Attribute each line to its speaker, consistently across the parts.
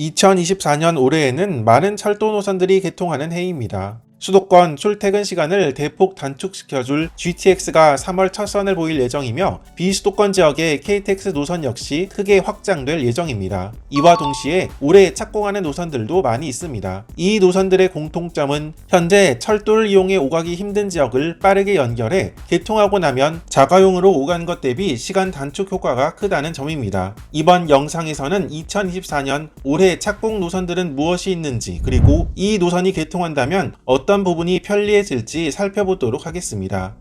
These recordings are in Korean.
Speaker 1: 2024년 올해에는 많은 철도 노선들이 개통하는 해입니다. 수도권 출퇴근 시간을 대폭 단축시켜줄 GTX가 3월 첫 선을 보일 예정이며 비수도권 지역의 KTX 노선 역시 크게 확장될 예정입니다. 이와 동시에 올해 착공하는 노선들도 많이 있습니다. 이 노선들의 공통점은 현재 철도를 이용해 오가기 힘든 지역을 빠르게 연결해 개통하고 나면 자가용으로 오간 것 대비 시간 단축 효과가 크다는 점입니다. 이번 영상에서는 2024년 올해 착공 노선들은 무엇이 있는지 그리고 이 노선이 개통한다면 어떤 어떤 부분이 편리해질지 살펴보도록 하겠습니다.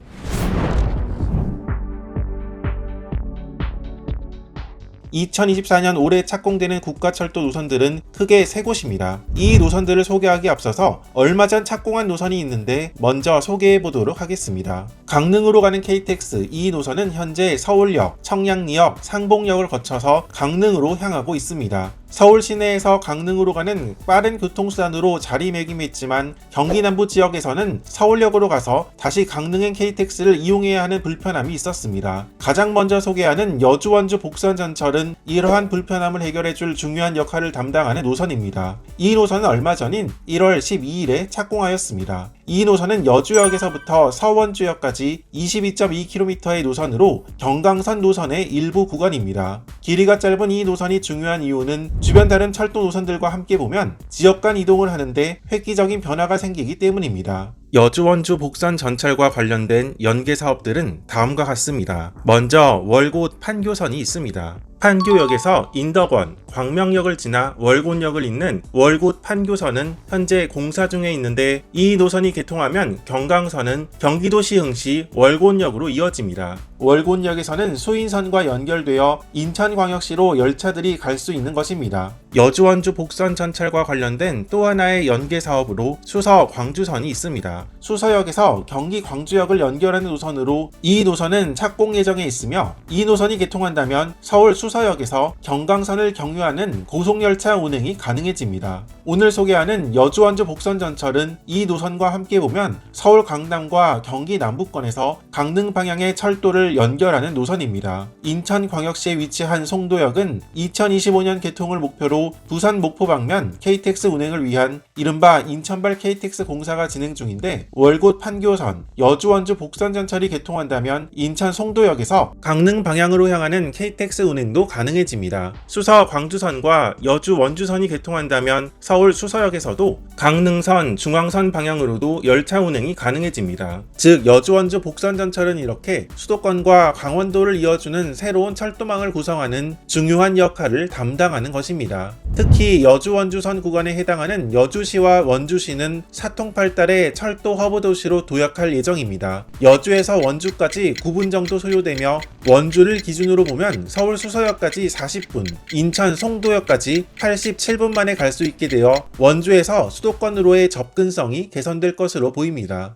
Speaker 1: 2024년 올해 착공되는 국가철도 노선들은 크게 세 곳입니다. 이 노선들을 소개하기 앞서서 얼마 전 착공한 노선이 있는데 먼저 소개해 보도록 하겠습니다. 강릉으로 가는 KTX 이 노선은 현재 서울역, 청량리역, 상봉역을 거쳐서 강릉으로 향하고 있습니다. 서울 시내에서 강릉으로 가는 빠른 교통수단으로 자리매김했지만 경기 남부 지역에서는 서울역으로 가서 다시 강릉행 KTX를 이용해야 하는 불편함이 있었습니다. 가장 먼저 소개하는 여주 원주 복선 전철은 이러한 불편함을 해결해줄 중요한 역할을 담당하는 노선입니다. 이 노선은 얼마 전인 1월 12일에 착공하였습니다. 이 노선은 여주역에서부터 서원주역까지 22.2km의 노선으로 경강선 노선의 일부 구간입니다. 길이가 짧은 이 노선이 중요한 이유는 주변 다른 철도 노선들과 함께 보면 지역 간 이동을 하는데 획기적인 변화가 생기기 때문입니다. 여주 원주 복선 전철과 관련된 연계 사업들은 다음과 같습니다. 먼저 월곶 판교선이 있습니다. 판교역에서 인덕원, 광명역을 지나 월곶역을 잇는 월곶 판교선은 현재 공사 중에 있는데 이 노선이 개통하면 경강선은 경기도 시흥시 월곶역으로 이어집니다. 월곶역에서는 수인선과 연결되어 인천광역시로 열차들이 갈 수 있는 것입니다. 여주원주 복선 전철과 관련된 또 하나의 연계 사업으로 수서 광주선이 있습니다. 수서역에서 경기 광주역을 연결하는 노선으로 이 노선은 착공 예정에 있으며 이 노선이 개통한다면 서울 수서 역에서 경강선을 경유하는 고속열차 운행이 가능해집니다. 오늘 소개하는 여주원주 복선 전철은 이 노선과 함께 보면 서울 강남과 경기 남부권에서 강릉 방향의 철도를 연결하는 노선입니다. 인천광역시에 위치한 송도역은 2025년 개통을 목표로 부산 목포 방면 KTX 운행을 위한 이른바 인천발 KTX 공사가 진행 중인데 월곶 판교선, 여주 원주 복선 전철이 개통한다면 인천 송도역에서 강릉 방향으로 향하는 KTX 운행도 가능해집니다. 수서 광주선과 여주 원주선이 개통한다면 서울 수서역에서도 강릉선, 중앙선 방향으로도 열차 운행이 가능해집니다. 즉 여주 원주 복선 전철은 이렇게 수도권과 강원도를 이어주는 새로운 철도망을 구성하는 중요한 역할을 담당하는 것입니다. 특히 여주 원주 선 구간에 해당하는 여주시와 원주시는 사통팔달의 철도 허브 도시로 도약할 예정입니다. 여주에서 원주까지 9분 정도 소요되며 원주를 기준으로 보면 서울 수서역까지 40분, 인천 송도역까지 87분 만에 갈 수 있게 되어 원주에서 수도권으로의 접근성이 개선될 것으로 보입니다.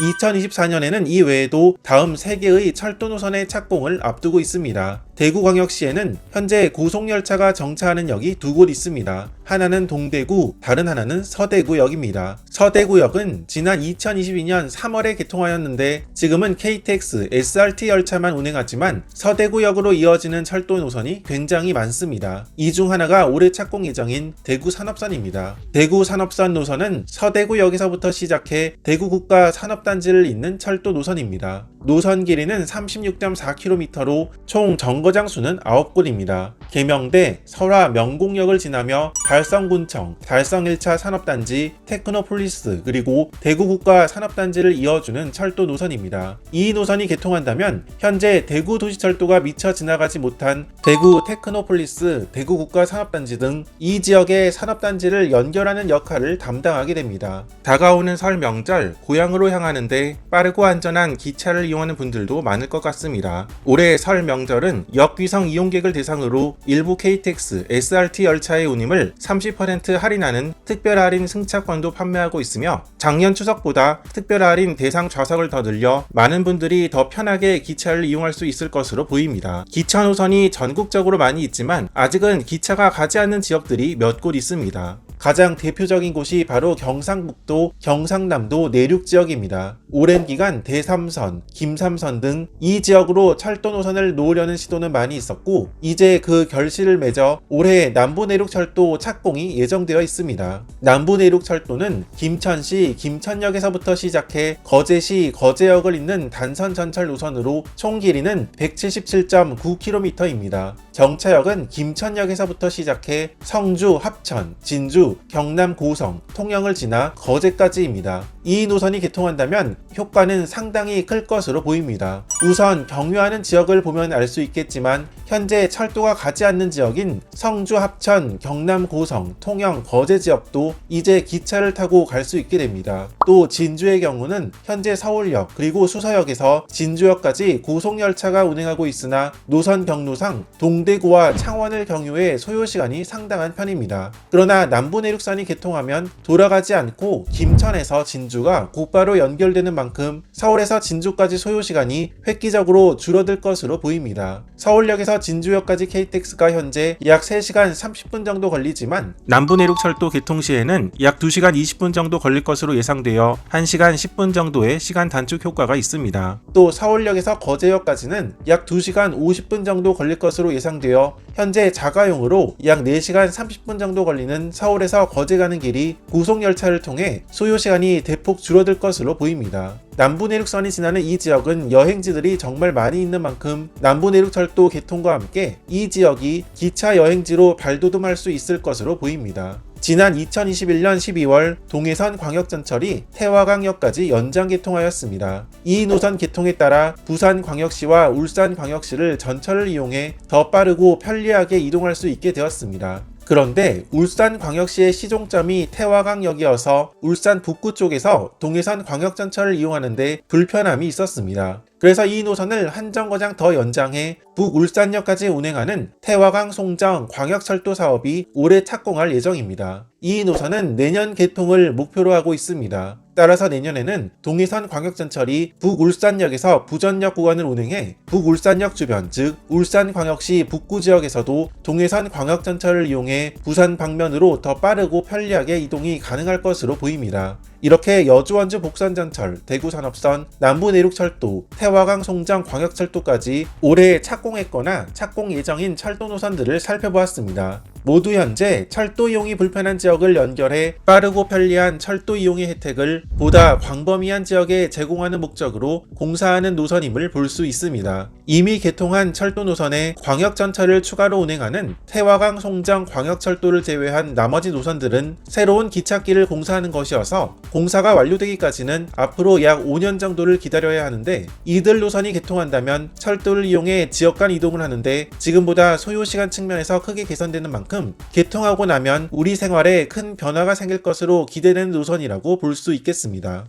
Speaker 1: 2024년에는 이 외에도 다음 3개의 철도 노선의 착공을 앞두고 있습니다. 대구광역시에는 현재 고속열차가 정차하는 역이 두 곳 있습니다. 하나는 동대구, 다른 하나는 서대구역입니다. 서대구역은 지난 2022년 3월에 개통하였는데 지금은 KTX, SRT 열차만 운행하지만 서대구역으로 이어지는 철도 노선이 굉장히 많습니다. 이 중 하나가 올해 착공 예정인 대구 산업선입니다. 대구 산업선 노선은 서대구역에서부터 시작해 대구 국가 산업단지를 잇는 철도 노선입니다. 노선 길이는 36.4km로 총 정거장 수는 9곳입니다. 계명대, 설화, 명공역을 지나며 달성군청, 달성 1차 산업단지, 테크노폴리스, 그리고 대구국가 산업단지를 이어주는 철도 노선입니다. 이 노선이 개통한다면 현재 대구 도시철도가 미처 지나가지 못한 대구 테크노폴리스, 대구 국가 산업단지 등 이 지역의 산업단지를 연결하는 역할을 담당하게 됩니다. 다가오는 설 명절, 고향으로 향하는데 빠르고 안전한 기차를 이용하는 분들도 많을 것 같습니다. 올해 설 명절은 역위성 이용객을 대상으로 일부 KTX, SRT 열차의 운임을 30% 할인하는 특별 할인 승차권도 판매하고 있으며 작년 추석보다 특별 할인 대상 좌석을 더 늘려 많은 분들이 더 편하게 기차를 이용할 수 있을 것으로 보입니다. 기차 노선이 전국적으로 많이 있지만 아직은 기차가 가지 않는 지역들이 몇 곳 있습니다. 가장 대표적인 곳이 바로 경상북도, 경상남도 내륙 지역입니다. 오랜 기간 대삼선, 김삼선 등 이 지역으로 철도 노선을 놓으려는 시도는 많이 있었고 이제 그 결실을 맺어 올해 남부 내륙 철도 착공이 예정되어 있습니다. 남부 내륙 철도는 김천시 김천역에서부터 시작해 거제시 거제역을 잇는 단선 전철 노선으로 총 길이는 177.9km입니다. 정차역은 김천역에서부터 시작해 성주, 합천, 진주, 경남 고성, 통영을 지나 거제까지입니다. 이 노선이 개통한다면 효과는 상당히 클 것으로 보입니다. 우선 경유하는 지역을 보면 알 수 있겠지만 현재 철도가 가지 않는 지역인 성주, 합천, 경남 고성, 통영, 거제 지역도 이제 기차를 타고 갈 수 있게 됩니다. 또 진주의 경우는 현재 서울역 그리고 수서역에서 진주역까지 고속열차가 운행하고 있으나 노선 경로상 동대구와 창원을 경유해 소요 시간이 상당한 편입니다. 그러나 남부 내륙선이 개통하면 돌아가지 않고 김천에서 진주가 곧바로 연결되는 만큼 서울에서 진주까지 소요 시간이 획기적으로 줄어들 것으로 보입니다. 서울역에서 진주역까지 KTX가 현재 약 3시간 30분 정도 걸리지만 남부내륙철도 개통 시에는 약 2시간 20분 정도 걸릴 것으로 예상되어 1시간 10분 정도의 시간 단축 효과가 있습니다. 또 서울역에서 거제역까지는 약 2시간 50분 정도 걸릴 것으로 예상되어 현재 자가용으로 약 4시간 30분 정도 걸리는 서울에서 거제 가는 길이 고속열차를 통해 소요 시간이 대폭 줄어들 것으로 보입니다. 남부 내륙선이 지나는 이 지역은 여행지들이 정말 많이 있는 만큼 남부 내륙철도 개통과 함께 이 지역이 기차 여행지로 발돋움할 수 있을 것으로 보입니다. 지난 2021년 12월 동해선 광역전철이 태화강역까지 연장 개통하였습니다. 이 노선 개통에 따라 부산광역시와 울산광역시를 전철을 이용해 더 빠르고 편리하게 이동할 수 있게 되었습니다. 그런데 울산광역시의 시종점이 태화강역이어서 울산 북구 쪽에서 동해선 광역전철을 이용하는데 불편함이 있었습니다. 그래서 이 노선을 한 정거장 더 연장해 북울산역까지 운행하는 태화강 송정 광역철도 사업이 올해 착공할 예정입니다. 이 노선은 내년 개통을 목표로 하고 있습니다. 따라서 내년에는 동해선 광역전철이 북울산역에서 부전역 구간을 운행해 북울산역 주변 즉 울산광역시 북구 지역에서도 동해선 광역전철을 이용해 부산 방면으로 더 빠르고 편리하게 이동이 가능할 것으로 보입니다. 이렇게 여주원주 복선전철, 대구산업선, 남부내륙철도, 태화강 송정 광역철도까지 올해 착공했거나 착공 예정인 철도 노선들을 살펴보았습니다. 모두 현재 철도 이용이 불편한 지역을 연결해 빠르고 편리한 철도 이용의 혜택을 보다 광범위한 지역에 제공하는 목적으로 공사하는 노선임을 볼 수 있습니다. 이미 개통한 철도 노선에 광역전철을 추가로 운행하는 태화강 송정 광역철도를 제외한 나머지 노선들은 새로운 기찻길을 공사하는 것이어서 공사가 완료되기까지는 앞으로 약 5년 정도를 기다려야 하는데 이들 노선이 개통한다면 철도를 이용해 지역 간 이동을 하는데 지금보다 소요 시간 측면에서 크게 개선되는 만큼 개통하고 나면 우리 생활에 큰 변화가 생길 것으로 기대되는 노선이라고 볼 수 있겠습니다.